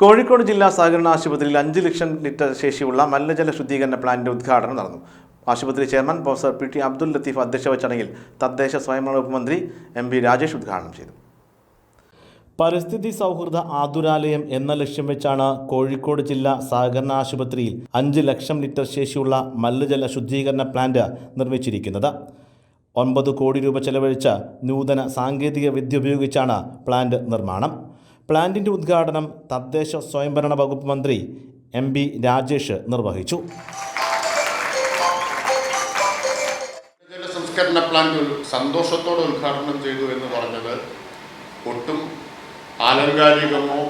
കോഴിക്കോട് ജില്ലാ സഹകരണ ആശുപത്രിയിൽ അഞ്ച് ലക്ഷം ലിറ്റർ ശേഷിയുള്ള മലിനജല ശുദ്ധീകരണ പ്ലാന്റിന്റെ ഉദ്ഘാടനം നടന്നു. ആശുപത്രി chairman professor P T Abdul Latheef അധ്യക്ഷ ചടങ്ങിൽ തദ്ദേശ സ്വയംഭരണ വകുപ്പ് മന്ത്രി എം വി രാജേഷ് ഉദ്ഘാടനം ചെയ്തു. പരിസ്ഥിതി സൗഹൃദ ആതുരാലയം എന്ന ലക്ഷ്യം വെച്ചാണ് കോഴിക്കോട് ജില്ലാ സഹകരണ ആശുപത്രിയിൽ അഞ്ച് ലക്ഷം ലിറ്റർ ശേഷിയുള്ള മലിനജല ശുദ്ധീകരണ പ്ലാന്റ് നിർമ്മിച്ചിരിക്കുന്നത്. ഒൻപത് കോടി രൂപ ചെലവഴിച്ച നൂതന സാങ്കേതിക വിദ്യ ഉപയോഗിച്ചാണ് പ്ലാന്റ് നിർമ്മാണം. പ്ലാന്റിന്റെ ഉദ്ഘാടനം തദ്ദേശ സ്വയംഭരണ വകുപ്പ് മന്ത്രി എം ബി രാജേഷ് നിർവഹിച്ചു. സംസ്കരണ പ്ലാന്റ് സന്തോഷത്തോടെ ഉദ്ഘാടനം ചെയ്തു എന്ന് പറഞ്ഞത് ഒട്ടും ആലങ്കാരികമോ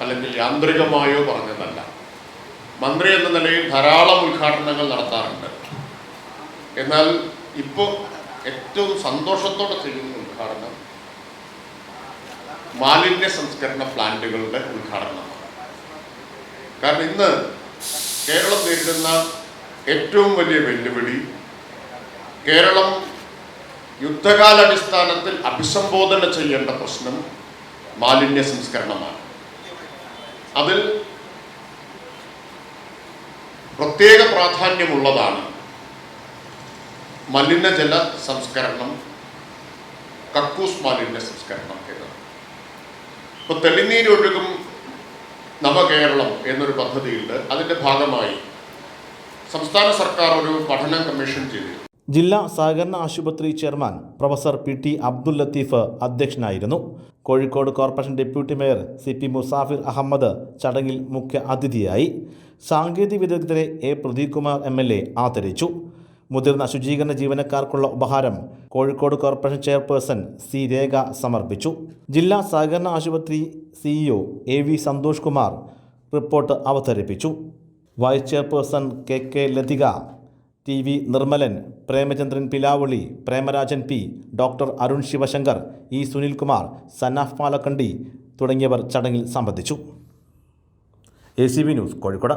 അല്ലെങ്കിൽ യാന്ത്രികമായോ പറഞ്ഞതല്ല. മന്ത്രി എന്ന നിലയിൽ ധാരാളം ഉദ്ഘാടനങ്ങൾ നടത്താറുണ്ട്. എന്നാൽ ഇപ്പോൾ ഏറ്റവും സന്തോഷത്തോടെ ചെയ്യുന്ന ഉദ്ഘാടനം മാലിന്യ സംസ്കരണ പ്ലാന്റുകളുടെ ഉദ്ഘാടനമാണ് കാരണം ഇന്ന് കേരളം നേരിടുന്ന ഏറ്റവും വലിയ വെല്ലുവിളി കേരളം യുദ്ധകാലാടിസ്ഥാനത്തിൽ അഭിസംബോധന ചെയ്യേണ്ട പ്രശ്നം മാലിന്യ സംസ്കരണമാണ്. അതിൽ പ്രത്യേക പ്രാധാന്യമുള്ളതാണ് മലിനജല സംസ്കരണം കക്കൂസ് മാലിന്യ സംസ്കരണം എന്നത്. ഇപ്പോൾ തെളിനീരൊഴുകും നവകേരളം എന്നൊരു പദ്ധതിയുണ്ട്. അതിന്റെ ഭാഗമായി സംസ്ഥാന സർക്കാർ ഒരു പഠന കമ്മീഷൻ ചെയ്തിരുന്നു ജില്ലാ സഹകരണ ആശുപത്രി chairman professor P T Abdul Latheef അധ്യക്ഷനായിരുന്നു. Kozhikode corporation deputy mayor C P Musafir Ahammed ചടങ്ങിൽ മുഖ്യ അതിഥിയായി. സാങ്കേതിക വിദഗ്ധരെ A Pradeep Kumar M L A ആദരിച്ചു. മുതിർന്ന ശുചീകരണ ജീവനക്കാർക്കുള്ള ഉപഹാരം Kozhikode corporation chairperson C Rekha സമർപ്പിച്ചു. ജില്ലാ സഹകരണ ആശുപത്രി CEO A V Santhosh Kumar report അവതരിപ്പിച്ചു. Vice chairperson K K Lathika T V Nirmalan Premachandran Pilavuli Premarajan P doctor Arun Sivasankar E Sunilkumar Sannaf Palakkandi തുടങ്ങിയവർ ചടങ്ങിൽ സംബന്ധിച്ചു. A C B news Kozhikode.